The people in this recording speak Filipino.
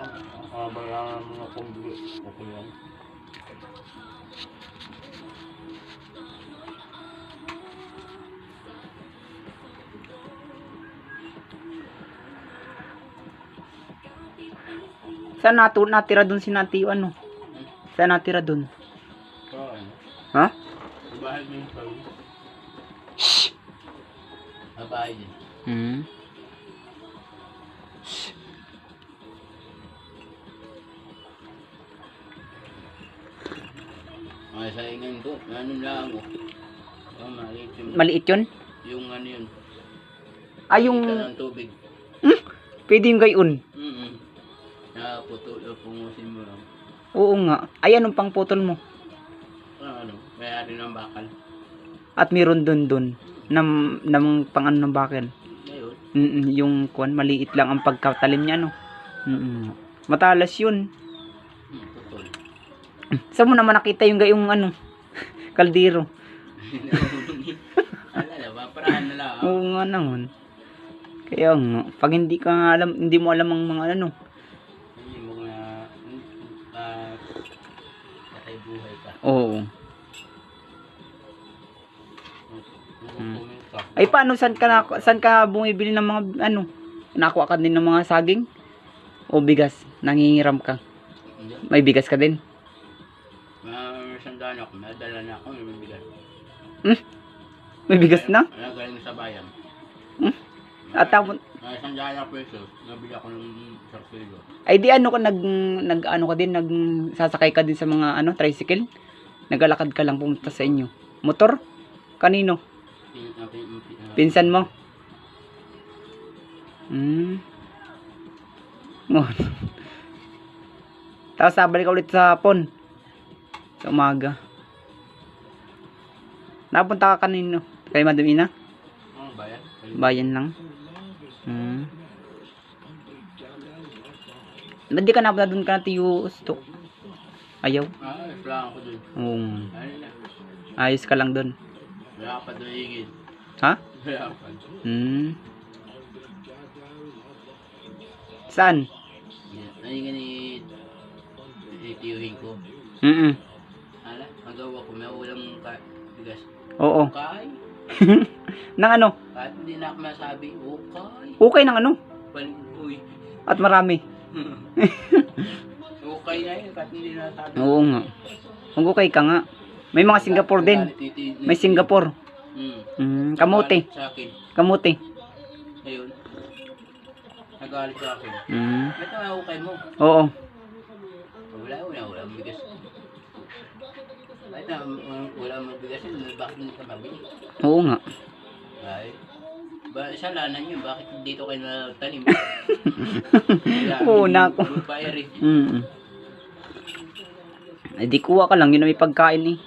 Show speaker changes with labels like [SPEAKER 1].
[SPEAKER 1] Ah, bayaran mo na bigay. Okay yan.
[SPEAKER 2] Saan nato, natira dun si Nati, ano? Saan natira dun? Ha?
[SPEAKER 1] Sa bahay mo yung sabi.
[SPEAKER 2] Shh!
[SPEAKER 1] Sa bahay din.
[SPEAKER 2] Hmm.
[SPEAKER 1] Mga saingan ko, ano lang ako. Yung maliit yung,
[SPEAKER 2] Maliit yun?
[SPEAKER 1] yung ano yun,
[SPEAKER 2] Ay, yung...
[SPEAKER 1] ita ng tubig.
[SPEAKER 2] Pwede yung gayon.
[SPEAKER 1] Mm-mm. Nakaputol o pungusin mo lang.
[SPEAKER 2] Oo nga. Ay, anong pang putol mo?
[SPEAKER 1] Ah, ano, mayari ng bakal.
[SPEAKER 2] At meron dun dun. Nam, nam pang ano ng bakal.
[SPEAKER 1] Ngayon,
[SPEAKER 2] Mm yung kuan maliit lang ang pagkatalim niya, no? Mm Matalas yun.
[SPEAKER 1] Hmm.
[SPEAKER 2] Saan mo naman nakita yung gayong ano? Kaldero.
[SPEAKER 1] Alala, paparahan na lang.
[SPEAKER 2] Oo nga naman. Kaya nga, pag hindi ka alam, hindi mo alam ang mga ano.
[SPEAKER 1] Hindi mo na, ah, patay buhay ka.
[SPEAKER 2] Oo.
[SPEAKER 1] Ka.
[SPEAKER 2] Ay paano saan ka na, saan ka bumibili ng mga ano? Nakuha ka din ng mga saging? O bigas? Nangingiram ka? May bigas ka din?
[SPEAKER 1] Mga sandaan ako, nadala na ako, may bigas.
[SPEAKER 2] May bigas na?
[SPEAKER 1] Wala galing sa bayan.
[SPEAKER 2] Hmm? At tapos,
[SPEAKER 1] Mga sandaan ako pesos, nabili ako ng sarkilo.
[SPEAKER 2] ay di ano ka nag, nag ano ka din, nag sasakay ka din sa mga ano, tricycle? Naglalakad ka lang pumunta sa inyo. Motor? Kanino?
[SPEAKER 1] Ah, pin, ah,
[SPEAKER 2] Pinsan mo? Hmm. Tapos sabalik ka ulit sa hapon. Sa umaga. Napunta ka kanino? Kay Madam Ina?
[SPEAKER 1] ano bayan?
[SPEAKER 2] Bayan lang. Hmm. Ba't di ka napunta doon ka na tiyo gusto? Ayaw?
[SPEAKER 1] Ah, lang ako dun.
[SPEAKER 2] Um,
[SPEAKER 1] Ano na,
[SPEAKER 2] ayos ka lang doon.
[SPEAKER 1] wala pa doon higit.
[SPEAKER 2] Ha?
[SPEAKER 1] Wala pa.
[SPEAKER 2] Hmm. Saan?
[SPEAKER 1] Ano yung gani, itiyuhin ko.
[SPEAKER 2] Mm
[SPEAKER 1] Ala, magawa ko, may ulam ka, bigas.
[SPEAKER 2] Oo.
[SPEAKER 1] Okay.
[SPEAKER 2] Nang ano?
[SPEAKER 1] Kahit hindi na ako masabi, okay.
[SPEAKER 2] Okay ng ano?
[SPEAKER 1] Balik, uy.
[SPEAKER 2] At marami.
[SPEAKER 1] okay na yun, kahit hindi na sabi.
[SPEAKER 2] Oo nga. Kung okay ka nga. May mga Singapore din. May Singapore.
[SPEAKER 1] Hmm.
[SPEAKER 2] Mm, kamote.
[SPEAKER 1] Sa akin.
[SPEAKER 2] Kamote.
[SPEAKER 1] Ayun. Nagalit sa akin.
[SPEAKER 2] Mm.
[SPEAKER 1] Ba't na okay mo?
[SPEAKER 2] Oo.
[SPEAKER 1] Wala, wala, wala ang bigas. Bakit na um, wala ang bigas yun? Bakit hindi ka mabili?
[SPEAKER 2] Oo nga.
[SPEAKER 1] Ay. Ba, sa lanan nyo, bakit dito kayo natanim? Wala,
[SPEAKER 2] Oo, nako.
[SPEAKER 1] Fire eh.
[SPEAKER 2] Mm. Ay di kuha ka lang. Yun ang may pagkain eh.